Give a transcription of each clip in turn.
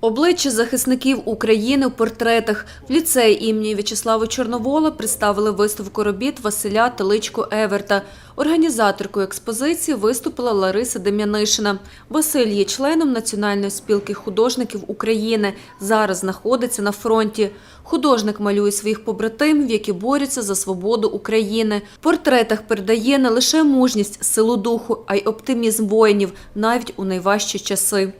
Обличчя захисників України в портретах в ліцеї імені В'ячеслава Чорновола представили виставку робіт Василя Теличко Еверта. Організаторкою експозиції виступила Лариса Дем'янишина. Василь є членом Національної спілки художників України. Зараз знаходиться на фронті. Художник малює своїх побратимів, які борються за свободу України. В портретах передає не лише мужність, силу духу, а й оптимізм воїнів навіть у найважчі часи.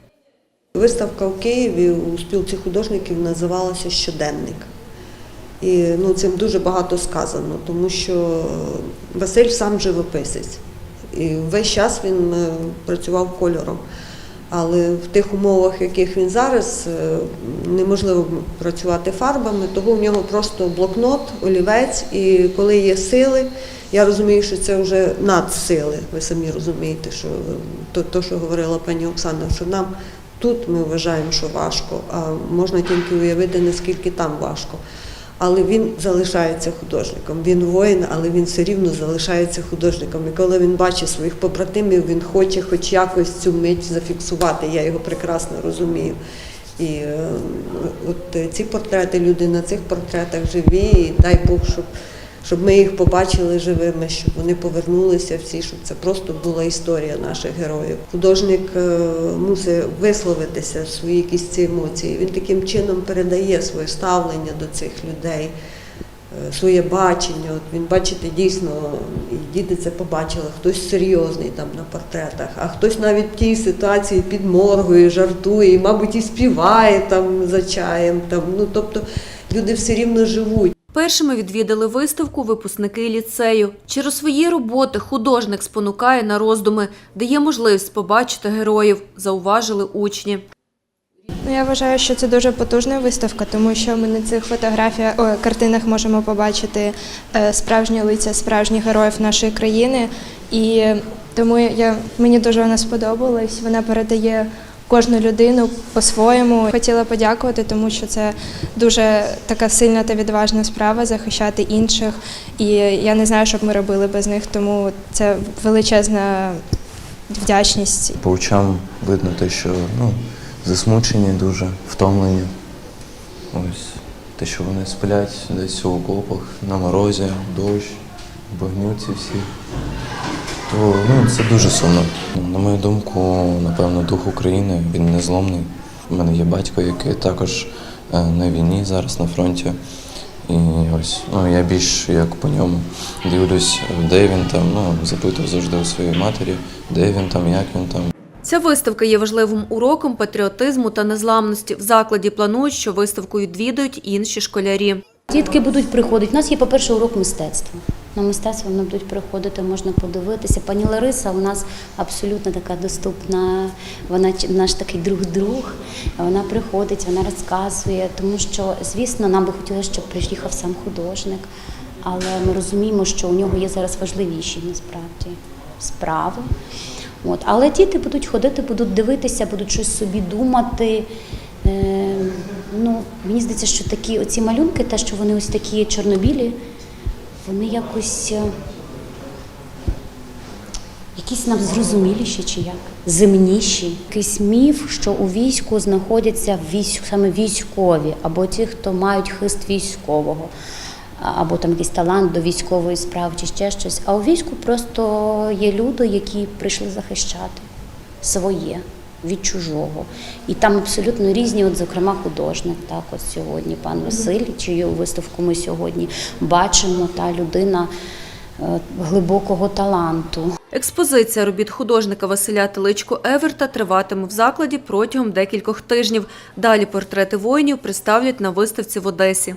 Виставка в Києві у спілці художників називалася Щоденник. І ну, цим дуже багато сказано, тому що Василь сам живописець. І весь час він е, працював кольором. Але в тих умовах, в яких він зараз, е, неможливо працювати фарбами, того в нього просто блокнот, олівець, і коли є сили, я розумію, що це вже надсили. Ви самі розумієте, що то, то що говорила пані Оксана, що нам тут ми вважаємо, що важко, а можна тільки уявити, наскільки там важко. Але він залишається художником. Він воїн, але він все рівно залишається художником. І коли він бачить своїх побратимів, він хоче хоч якось цю мить зафіксувати. Я його прекрасно розумію. І е, от ці портрети, люди на цих портретах живі, і дай Бог, щоб, щоб ми їх побачили живими, щоб вони повернулися всі, щоб це просто була історія наших героїв. Художник е, мусить висловитися свої якісь ці емоції. Він таким чином передає своє ставлення до цих людей. е, Своє бачення, от він бачите, дійсно, і діти це побачили, хтось серйозний там на портретах, а хтось навіть в тій ситуації підморгує, жартує, і, мабуть, і співає там за чаєм. Там. Ну, тобто люди все рівно живуть. Першими відвідали виставку випускники ліцею. Через свої роботи художник спонукає на роздуми, дає можливість побачити героїв, зауважили учні. Ну, я вважаю, що це дуже потужна виставка, тому що ми на цих фотографіях о, картинах можемо побачити е, справжні лиця справжніх героїв нашої країни. І тому я, мені дуже вона сподобалась. Вона передає кожну людину по-своєму. Хотіла подякувати, тому що це дуже така сильна та відважна справа захищати інших. І я не знаю, що б ми робили без них, тому це величезна вдячність По очам видно те, що ну, засмучені дуже, втомлені. Ось те, що вони сплять десь у окопах, на морозі, дощ, багнюці всі. То ну, це дуже сумно. На мою думку, напевно, дух України він незломний. У мене є батько, який також е, на війні зараз на фронті. І ось ну, я більш як по ньому дивлюсь, де він там, ну, запитував завжди у своєї матері, де він там, як він там. Ця виставка є важливим уроком патріотизму та незламності. В закладі планують, що виставку відвідують інші школярі. Дітки будуть приходити. У нас є, по-перше, урок мистецтва. На мистецтво вони будуть приходити, можна подивитися. Пані Лариса у нас абсолютно така доступна. Вона наш такий друг-друг. Вона приходить, вона розказує, тому що, звісно, нам би хотілося, щоб приїхав сам художник. Але ми розуміємо, що у нього є зараз важливіші насправді справи. От. Але діти будуть ходити, будуть дивитися, будуть щось собі думати. Е, ну, мені здається, що такі оці малюнки, те, що вони ось такі чорнобілі, вони якось е, якісь нам зрозуміліші чи як, земніші. Якийсь міф, що у війську знаходяться військ, саме військові, або ті, хто мають хист військового, або там якийсь талант до військової справи чи ще щось. А у війську просто є люди, які прийшли захищати своє від чужого. І там абсолютно різні, от, зокрема, художник. Так, от сьогодні пан Василь, чию виставку ми сьогодні бачимо, та людина е, глибокого таланту. Експозиція робіт художника Василя Теличко Еверта триватиме в закладі протягом декількох тижнів. Далі портрети воїнів представлять на виставці в Одесі.